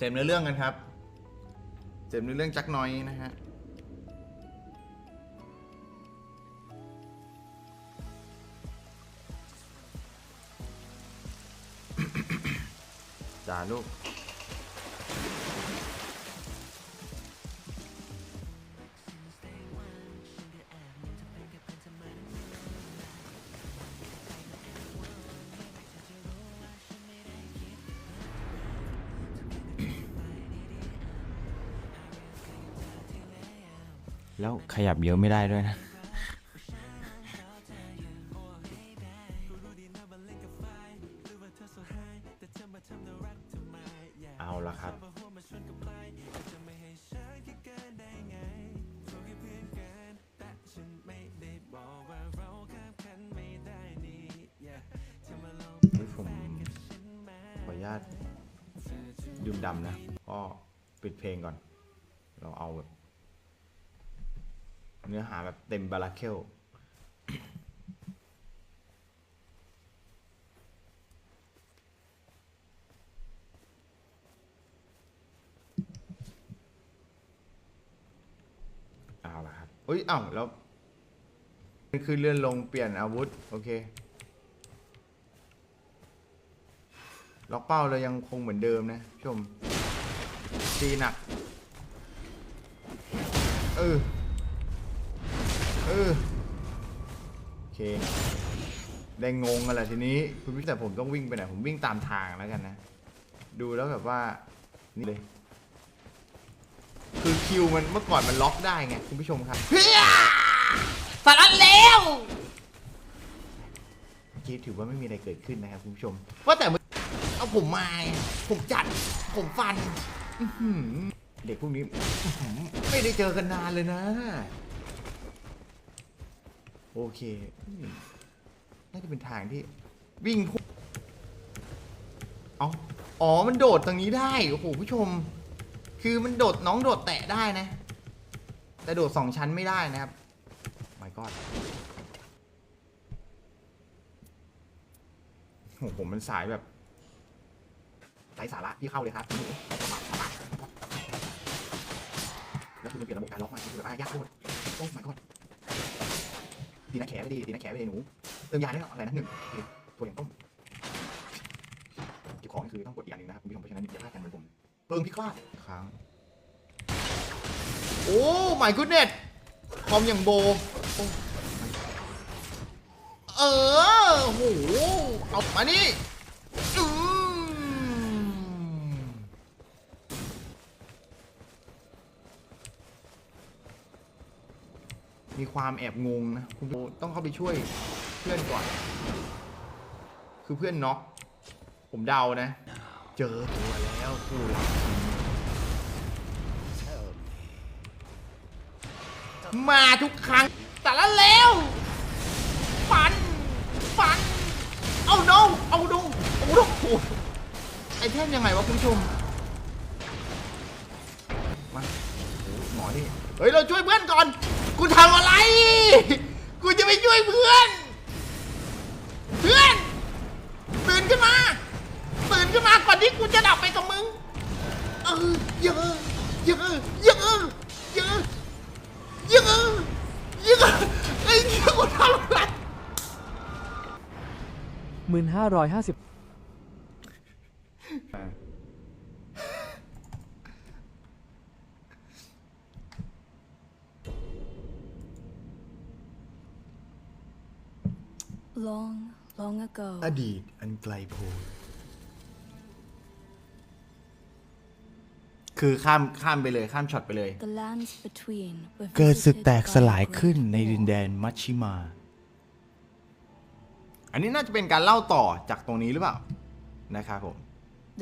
เสพเนื้อเรื่องกันครับ เสพเนื้อเรื่องจักหน้อยนะฮะ จ้าลูก ขยับเยอะไม่ได้ด้วยนะ เอาละครับ นี่ผมขออนุญาตดื่มดำนะก็ปิดเพลงก่อน เราเอาแบบ เนื้อหาแบบเต็มบาราเคลเอาละครับเอ้ยเอ้าแล้วนี่คือเลื่อนลงเปลี่ยนอาวุธ โอเคล็อกเป้าเรายังคงเหมือนเดิมนะชมตีหนัก เออ ออโอเคได้งงกันแหละทีนี้คุณพี่แต่ผมต้องวิ่งไปไหนผมวิ่งตามทางแล้วกันนะ ดูแล้วแบบว่านี่เลย คือคิวมันเมื่อก่อนมันล็อกได้ไงคุณผู้ชมครับสาระแล้วเมื่อกี้ถือว่าไม่มีอะไรเกิดขึ้นนะครับคุณผู้ชม ว่าแต่เมื่อเอาผมมาไงผมจัด ผมฟันอื้อหือเด็กพวกนี้อื้อหือไม่ได้เจอกันนานเลยนะ โอเคน่าจะเป็นทางที่ วิ่งเอาอ๋อ มันโดดตรงนี้ได้ โอ้โหผู้ชม คือมันโดดน้องโดดแตะได้นะ แต่โดดสองชั้นไม่ได้นะครับ my god โอ้โหมันสายแบบไร้สาระที่เข้าเลยครับแล้วคือมันเปลี่ยนระบบการล็อกมาคือแบบยากโคตรโอ้ my god ตีนักแขนไปดีตีนักแขนไปดีหนูเติมยาได้หรออะไรนะหนึ่งโอเคตัวอย่างต้มเก็บของนี่คือต้องกดอีกอันหนึงนะครับคุณผู้ชมเพราะฉะนั้นอย่าพลาดกันเหมือนผมเพิ่งพิฆาตค้างโอ้ my goodness คอมอย่างโบโอ้เออโหเอามานี่ มีความแอบงงนะคุณผู้ต้องเข้าไปช่วยเพื่อนก่อน คือเพื่อนน็อกผมเดานะ เจอตัวแล้วคู่หลักมาทุกครั้งแต่ละแล้วฟันฟันเอาโนเอาโนเอาโนไอเทมยังไงวะคุณผู้ชมมาหหมอนี่เฮ้ย เราช่วยเพื่อนก่อน กูทำอะไร กูจะไปช่วยเพื่อน เพื่อน ตื่นขึ้นมา ตื่นขึ้นมาก่อนที่กูจะดับไปกับมึง เออเยอะเยอะเยอะเยอะเยอะเยอะไอ้เหี้ยกูทำอะไร 1550 Long, long ago, อดีตอันไกลโพ้นคือข้ามข้ามไปเลยข้ามช็อตไปเลย the lands between were เกิดศึก visited แตกส by ลาย great ขึ้นในดิน war. แดนมัชชิมา อันนี้น่าจะเป็นการเล่าต่อจากตรงนี้หรือเปล่า นะครับผม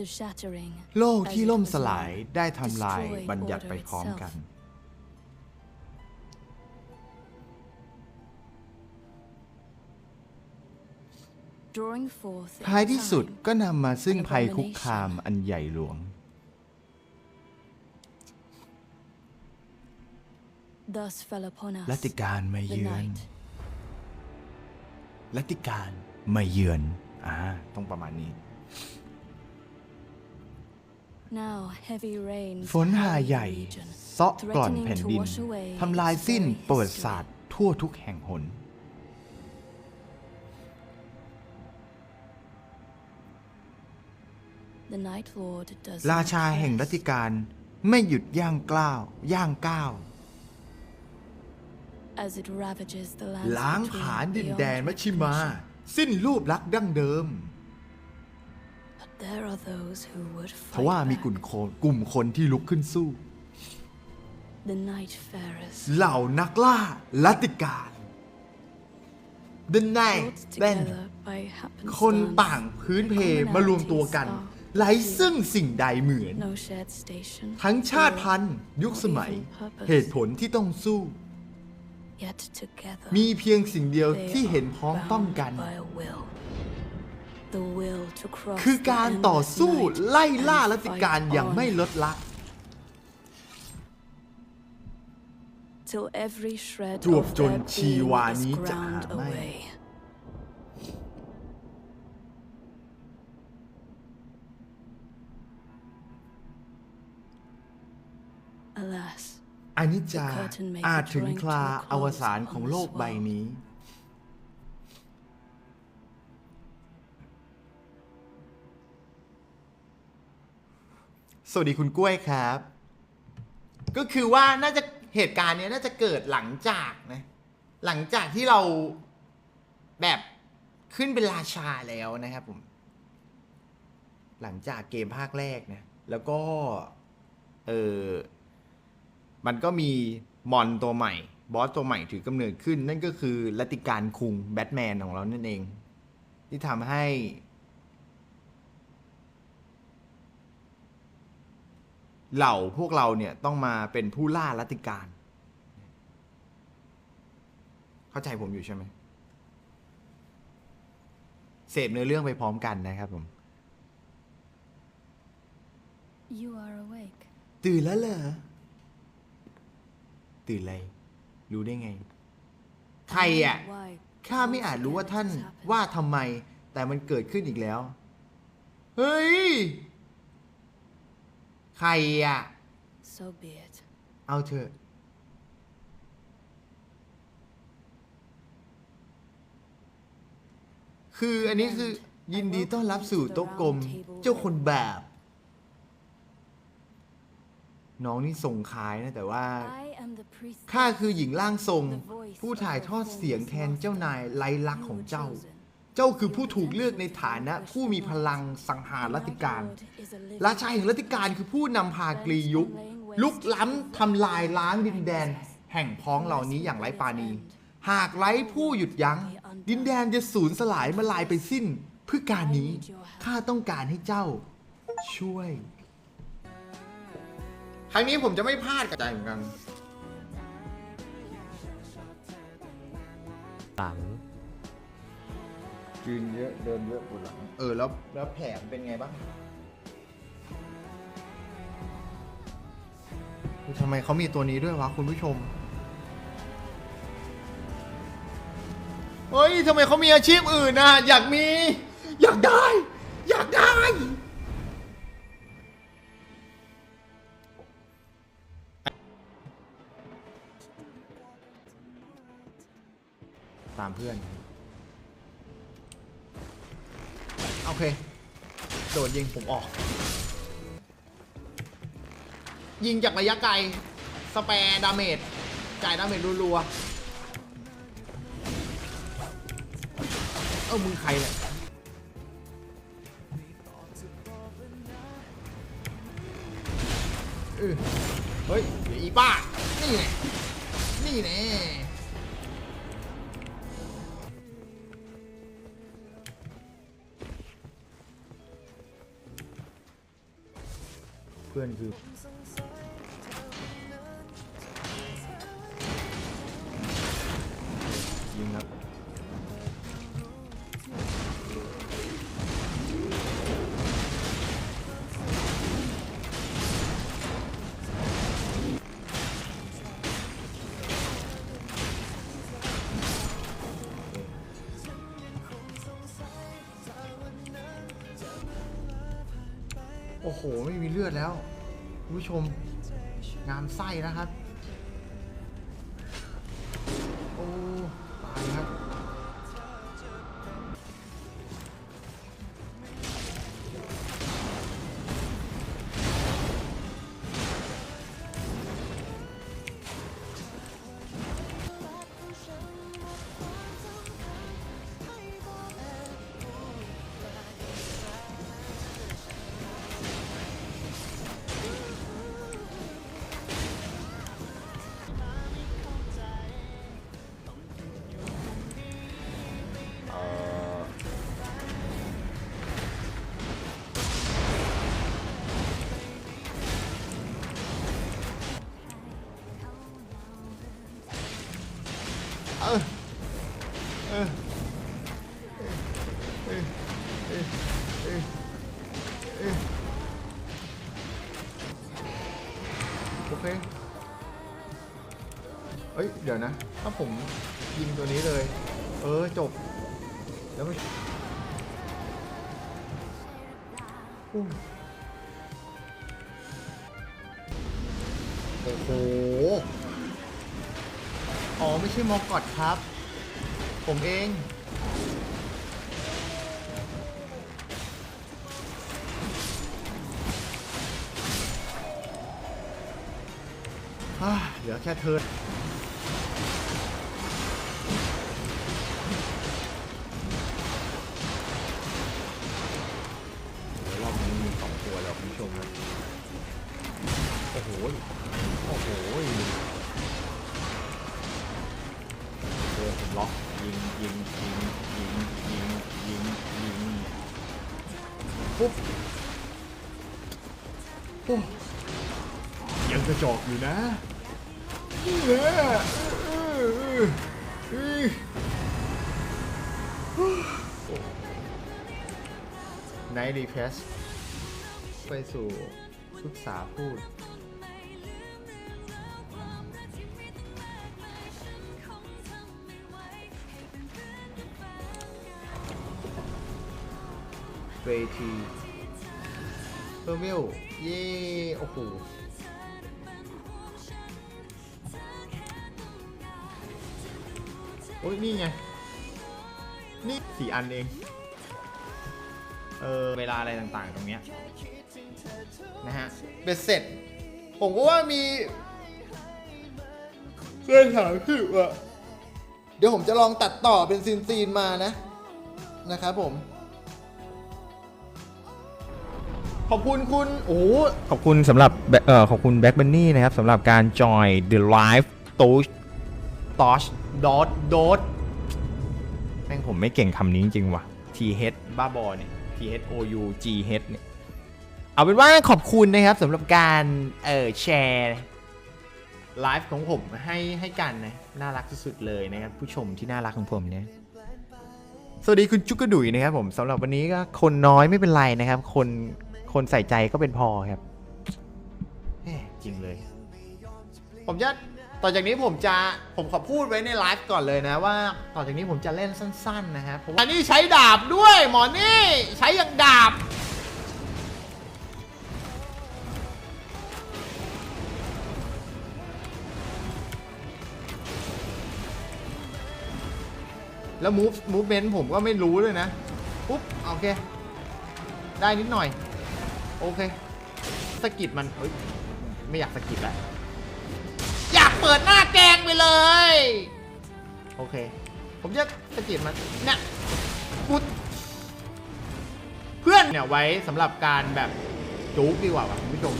The shattering โลก as ที่ it ล่ม was สลาย known, ได้ทำลาย destroyed บัญญัติ order ไปพร้อมกัน ท้ายที่สุด time, ก็นำมาซึ่งภัยคุกคามอันใหญ่หลวง thus fell upon us รัติการมา the เยือน night รัติการมาเยือน อ่า ต้องประมาณนี้ Now heavy rains ฝนหา harry ใหญ่ the region, เซาะกร่อนแผ่นดิน ทำลายสิ้นประวัติศาสตร์ทั่วทุกแห่งหน รา not ชาแห่ง rest. รัติการไม่หยุดย่างกล้าวย่างก้าว as it ravages the lands ล้าง between ผลาญดิน beyond แดนมัชชิมา recognition. สิ้นรูปลักษณ์ดั้งเดิม But there are those who would ทว่า fight มีกลุ่ม back. คนกลุ่มคนที่ลุกขึ้นสู้ The Night Farers เหล่านักล่าลัติการ The Night brought เล่น together by คน happenstance, ต่างพื้นเพมารวมตัวกัน commonalities ไร้ซึ่งสิ่งใดเหมือน no shared station ทั้งชาติ or พันธุ์ ยุคสมัย even purpose. เหตุผลที่ต้องสู้ Yet together มีเพียงสิ่งเดียว they ที่เห็น are พ้องต้อง bound กัน by a will. The will to cross คือ the การต่อ endless สู้ night ไล่ล่า and ลัติการ fight อย่าง on ไม่ลดละ till every shred จวบ of จน their ชี being วา is นี้จะ ground หาไม่ อนิจจา The curtain may be อาจถึง drawing คลา to a close อวสานของ on this โลกใบ world. นี้ สวัสดีคุณกล้วยครับ ก็คือว่าน่าจะเหตุการณ์เนี้ยน่าจะเกิดหลังจากนะหลังจากที่เราแบบขึ้นเป็นราชาแล้วนะครับผม หลังจากเกมภาคแรกนะ แล้วก็ เออ มันก็มีมอนตัวใหม่ บอสตัวใหม่ถือกำเนิดขึ้น นั่นก็คือลัติการคุงแบทแมนของเรานั่นเอง ที่ทำให้ เหล่าพวกเราเนี่ยต้องมาเป็นผู้ล่าลัติการ เข้าใจผมอยู่ใช่ไหมเสพเนื้อเรื่องไปพร้อมกันนะครับผม you are awake. ตื่นแล้วเหรอ ตื่นอะไร รู้ได้ไง ใครอะ Why ข้าไม่อาจรู้ว่าท่าน once again it has ว่าทำไม แต่มันเกิดขึ้นอีกแล้ว เฮ้ย ใครอะ happened. So be it. เอาเถอะคืออันนี้คือยินดีต้อนรับสู่โต๊ะกลมเจ้าคนแบบ น้องนี่ส่งขายนะ แต่ว่า I am the priest. ข้าคือหญิงร่างทรง ผู้ถ่ายทอดเสียงแทนเจ้านายไร้ลักษณ์ของเจ้า เจ้าคือผู้ถูกเลือกในฐานะ ผู้มีพลังสังหารรัติการ ราชาแห่งรัติการคือผู้นำพากรียุค ลุกล้ำทำลายล้างดินแดน แห่งพ้องเหล่านี้อย่างไร้ปราณีหากไร้ผู้หยุดยัง้ง ดินแดนจะสูญสลายมาลายไปสิ้น เพื่อการนี้ข้าต้องการให้เจ้า ช่วยค รั้งนี้ผมจะไม่พลาดกับใจเหมือนกันหลังยืนเยอะเดินเยอะปวดหลัง เออแล้วแล้วแผลมันเป็นไงบ้างทำไมเขามีตัวนี้ด้วยวะคุณผู้ชม เฮ้ยทำไมเขามีอาชีพอื่นนะอยากมี อยากได้ อยากได้ เพื่อน โอเค โดดยิงผมออก ยิงจากระยะไกลสแปร์ดาเมจจ่ายดาเมจรัวๆ เออมึงใครเนี่ยเออเฮ้ยเดี๋ยวอีป้า นี่แน่นี่แน่ โอ้โห ไม่มีเลือดแล้วคุณผู้ชม งามไส้นะครับ ผมยิงตัวนี้เลย เออจบ แล้วไม่อู้โอ้โห อ๋อ ไม่ใช่มอกอดครับ ผมเอง เหลือแค่เธอ ปุ๊บโอ้ยังกระจอกอยู่นะนี่แหละไนท์รีเพสไปสู่ศึกษาพูด เวทีเออร์เวลเย่โอ้โหโอ้ยนี่ไง นี่สี่อันเอง เออ เวลาอะไรต่างๆ ตรงเนี้ยนะฮะเบ็ดเสร็จ ผมก็ว่ามีเรื่องถามคือว่าเดี๋ยวผมจะลองตัดต่อเป็นซีนๆมานะ นะครับผม ขอบคุณคุณโอ้ขอบคุณสำหรับเอ่อขอบคุณแบ็คเบนนี่นะครับสำหรับการจอย The Live Touch Touch Dot Dot แม่งผมไม่เก่งคำนี้จริงๆว่ะ T H บ้าบอเนี่ย T H O U G H เนี่ย เอาเป็นว่าขอบคุณนะครับสำหรับการเอ่อแชร์ไลฟ์ของผมให้ให้กันนะ น่ารักที่สุดเลยนะครับผู้ชมที่น่ารักของผมเนี่ยสวัสดีคุณจุกกระดุยนะครับผมสำหรับวันนี้ก็คนน้อยไม่เป็นไรนะครับ คน คนใส่ใจก็เป็นพอครับจริงเลย ผมจะต่อจากนี้ผมจะผมขอพูดไว้ในไลฟ์ก่อนเลยนะว่า ต่อจากนี้ผมจะเล่นสั้น ๆ นะครับเพราะอันนี้ใช้ดาบด้วยหมอนี่ใช้อย่างดาบแล้ว move movement ผมก็ไม่รู้ด้วยนะ ปุ๊บ โอเค ได้นิดหน่อย โอเคสกิดมันเฮ้ยไม่อยากสกิดแล้วอยากเปิดหน้าแกงไปเลย โอเค ผมจะสกิดมันเนี่ยกูเพื่อนเนี่ยไว้สำหรับการแบบจุกดีกว่าว่ะคุณผู้ชม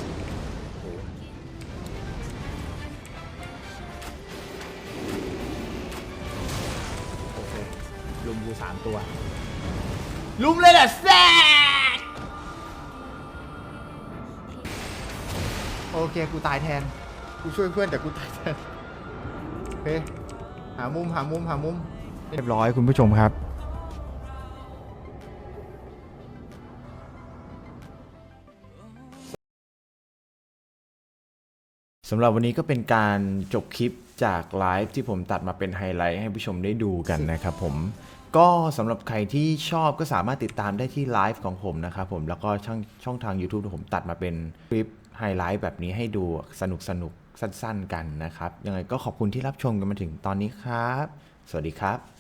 โอเคลุมกูสามตัว ลุมเลยแหละแซ่ โอเคกูตายแทน กูช่วยเพื่อนแต่กูตายแทนโอเคหามุมหามุมหามุม เรียบร้อยคุณผู้ชมครับ สำหรับวันนี้ก็เป็นการจบคลิปจากไลฟ์ที่ผมตัดมาเป็นไฮไลท์ให้ผู้ชมได้ดูกันนะครับผม ก็สำหรับใครที่ชอบก็สามารถติดตามได้ที่ไลฟ์ของผมนะครับผมแล้วก็ช่องช่องทาง YouTube ที่ผมตัดมาเป็นคลิป ไฮไลท์แบบนี้ให้ดูสนุกสนุกสั้นๆกันนะครับ ยังไงก็ขอบคุณที่รับชมกันมาถึงตอนนี้ครับ สวัสดีครับ